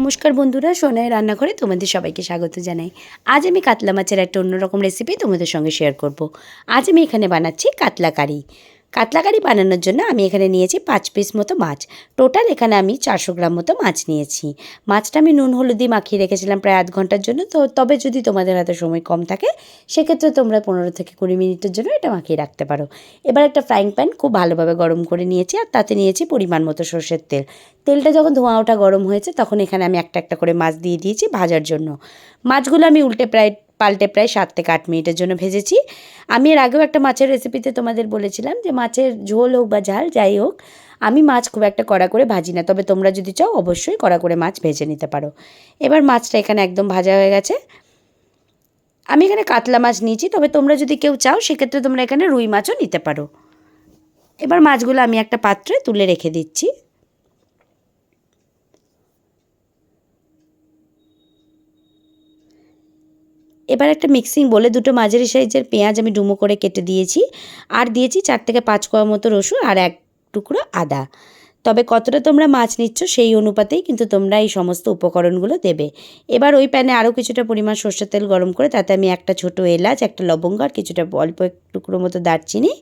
নমস্কার বন্ধুরা সোনায় রান্না রান্নাঘরে তোমাদের সবাইকে স্বাগত জানাই আজ আমি কাতলা মাছের একটা অন্যরকম রেসিপি তোমাদের সঙ্গে শেয়ার করব। আজ আমি এখানে বানাচ্ছি কাতলা কারি কাতলা কারি বানানোর জন্য আমি এখানে নিয়েছি পাঁচ পিস মতো মাছ। টোটাল এখানে আমি চারশো গ্রাম মতো মাছ নিয়েছি। মাছটা আমি নুন হলুদি মাখিয়ে রেখেছিলাম প্রায় আধ ঘণ্টার জন্য। তো তবে যদি তোমাদের হাতে সময় কম থাকে, সেক্ষেত্রে তোমরা পনেরো থেকে কুড়ি মিনিটের জন্য এটা মাখিয়ে রাখতে পারো। এবার একটা ফ্রাইং প্যান খুব ভালোভাবে গরম করে নিয়েছি আর তাতে নিয়েছি পরিমাণ মতো সর্ষের তেল। তেলটা যখন ধোঁয়া ওঠা গরম হয়েছে, তখন এখানে আমি একটা একটা করে মাছ দিয়ে দিয়েছি ভাজার জন্য। মাছগুলো আমি উল্টে প্রায় পাল্টে প্রায় সাত থেকে আট মিনিটের জন্য ভেজেছি। আমি এর আগেও একটা মাছের রেসিপিতে তোমাদের বলেছিলাম যে মাছের ঝোল হোক বা ঝাল, যাই হোক, আমি মাছ খুব একটা কড়া করে ভাজি না। তবে তোমরা যদি চাও, অবশ্যই কড়া করে মাছ ভেজে নিতে পারো। এবার মাছটা এখানে একদম ভাজা হয়ে গেছে। আমি এখানে কাতলা মাছ নিয়েছি, তবে তোমরা যদি কেউ চাও, সেক্ষেত্রে তোমরা এখানে রুই মাছও নিতে পারো। এবার মাছগুলো আমি একটা পাত্রে তুলে রেখে দিচ্ছি। এবার একটা মিক্সিং বলে দুটো মাঝারি সাইজের পেঁয়াজ আমি ডুমো করে কেটে দিয়েছি। আর দিয়েছি চার থেকে পাঁচ কোয়া মতো রসুন আর এক টুকরো আদা। তবে কতটা তোমরা মাছ নিচ্ছ সেই অনুপাতেই কিন্তু তোমরা এই সমস্ত উপকরণগুলো দেবে। এবার ওই প্যানে আরও কিছুটা পরিমাণ সর্ষের তেল গরম করে তাতে আমি একটা ছোট এলাচ, একটা লবঙ্গ আর কিছুটা অল্প এক টুকরো মতো দারচিনি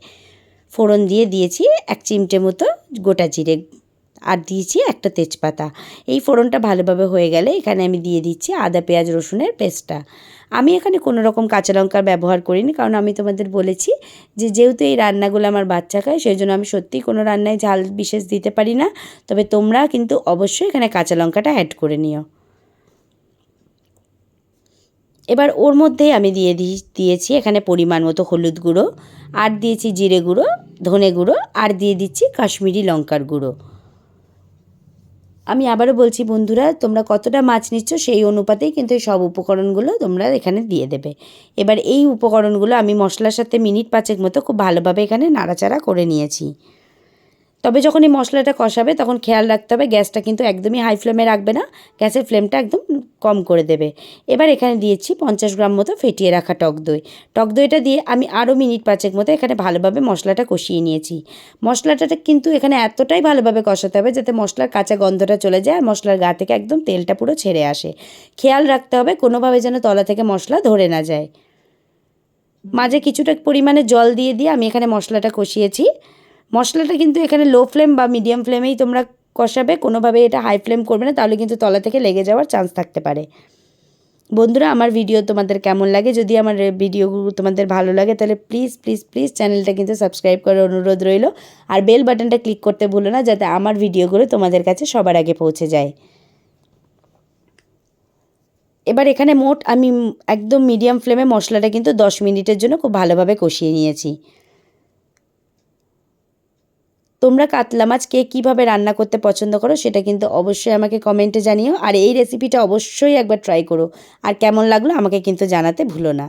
ফোড়ন দিয়ে দিয়েছি, এক চিমটে মতো গোটা জিরে আর দিয়েছি একটা তেজপাতা। এই ফোড়নটা ভালোভাবে হয়ে গেলে এখানে আমি দিয়ে দিচ্ছি আদা, পেঁয়াজ, রসুনের পেস্টটা। আমি এখানে কোনো রকম কাঁচা লঙ্কার ব্যবহার করিনি, কারণ আমি তোমাদের বলেছি যে যেহেতু এই রান্নাগুলো আমার বাচ্চা খায়, সেই জন্য আমি সত্যিই কোনো রান্নায় ঝাল বিশেষ দিতে পারি না। তবে তোমরা কিন্তু অবশ্যই এখানে কাঁচা লঙ্কাটা অ্যাড করে নিও। এবার ওর মধ্যেই আমি দিয়ে দিয়েছি এখানে পরিমাণ মতো হলুদ গুঁড়ো, আর দিয়েছি জিরে গুঁড়ো, ধনে গুঁড়ো, আর দিয়ে দিচ্ছি কাশ্মীরি লঙ্কার গুঁড়ো। আমি আবারও বলছি, বন্ধুরা, তোমরা কতটা মাছ নিচ্ছ সেই অনুপাতেই কিন্তু এই সব উপকরণগুলো তোমরা এখানে দিয়ে দেবে। এবার এই উপকরণগুলো আমি মশলার সাথে মিনিট পাঁচেক মতো খুব ভালোভাবে এখানে নাড়াচাড়া করে নিয়েছি। তবে যখন এই মশলাটা কষাবে, তখন খেয়াল রাখতে হবে গ্যাসটা কিন্তু একদমই হাই ফ্লেমে রাখবে না। গ্যাসের ফ্লেমটা একদম কম করে দেবে। এবার এখানে দিয়েছি পঞ্চাশ গ্রাম মতো ফেটিয়ে রাখা টক দই। টক দইটা দিয়ে আমি আরও মিনিট পাঁচেক মতো এখানে ভালোভাবে মশলাটা কষিয়ে নিয়েছি। মশলাটা কিন্তু এখানে এতটাই ভালোভাবে কষাতে হবে যাতে মশলার কাঁচা গন্ধটা চলে যায় আর মশলার গা থেকে একদম তেলটা পুরো ছেড়ে আসে। খেয়াল রাখতে হবে কোনোভাবে যেন তলা থেকে মশলা ধরে না যায়। মাঝে কিছুটা পরিমাণে জল দিয়ে দিয়ে আমি এখানে মশলাটা কষিয়েছি। মশলাটা কিন্তু এখানে লো ফ্লেম বা মিডিয়াম ফ্লেমেই তোমরা কষাবে কোনোভাবে এটা হাই ফ্লেম করবে না, তাহলে কিন্তু তলা থেকে লেগে যাওয়ার চান্স থাকতে পারে। বন্ধুরা, আমার ভিডিও তোমাদের কেমন লাগে? যদি আমার ভিডিওগুলো তোমাদের ভালো লাগে, তাহলে প্লিজ প্লিজ প্লিজ চ্যানেলটা কিন্তু সাবস্ক্রাইব করার অনুরোধ রইল। আর বেল বাটনটা ক্লিক করতে ভুলো না, যাতে আমার ভিডিওগুলো তোমাদের কাছে সবার আগে পৌঁছে যায়। এবার এখানে মোট আমি একদম মিডিয়াম ফ্লেমে মশলাটা কিন্তু দশ মিনিটের জন্য খুব ভালোভাবে কষিয়ে নিয়েছি। তোমরা কাতলা মাছ কে কীভাবে রান্না করতে পছন্দ করো সেটা কিন্তু অবশ্যই আমাকে কমেন্টে জানিও। আর এই রেসিপিটা অবশ্যই একবার ট্রাই করো। আর কেমন লাগল আমাকে কিন্তু জানাতে ভুলো না।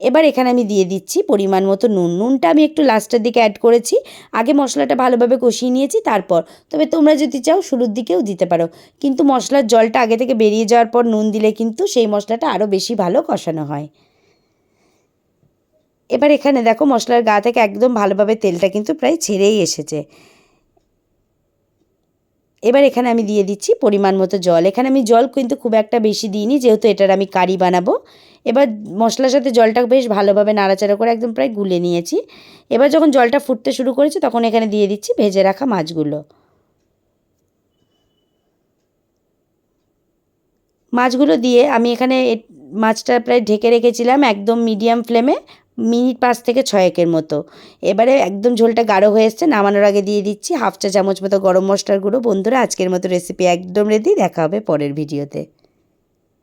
এবার এখানে আমি দিয়ে দিচ্ছি পরিমাণ মতো নুন। নুনটা আমি একটু লাস্টের দিকে অ্যাড করেছি। আগে মশলাটা ভালোভাবে কষিয়ে নিয়েছি, তারপর। তবে তোমরা যদি চাও শুরুর দিকেও দিতে পারো। কিন্তু মশলার জলটা আগে থেকে বেরিয়ে যাওয়ার পর নুন দিলে কিন্তু সেই মশলাটা আরও বেশি ভালো কষানো হয়। এবার এখানে দেখো মশলার গা থেকে একদম ভালোভাবে তেলটা কিন্তু প্রায় ছেড়েই এসেছে। এবার এখানে আমি দিয়ে দিচ্ছি পরিমাণ মতো জল। এখানে আমি জল কিন্তু খুব একটা বেশি দিইনি, যেহেতু এটার আমি কারি বানাবো। এবার মশলার সাথে জলটা বেশ ভালোভাবে নাড়াচাড়া করে একদম প্রায় গুলে নিয়েছি। এবার যখন জলটা ফুটতে শুরু করেছে, তখন এখানে দিয়ে দিচ্ছি ভেজে রাখা মাছগুলো। মাছগুলো দিয়ে আমি এখানে মাছটা প্রায় ঢেকে রেখেছিলাম একদম মিডিয়াম ফ্লেমে। মিনিট পাঁচ থেকে ছয়েকের মতো। এবারে একদম ঝোলটা গাঢ় হয়ে এসছে, নামানোর আগে দিয়ে দিচ্ছি হাফ চা চামচ মতো গরম মশলার গুঁড়ো। বন্ধুরা, আজকের মতো রেসিপি একদম রেডি দেখা হবে পরের ভিডিওতে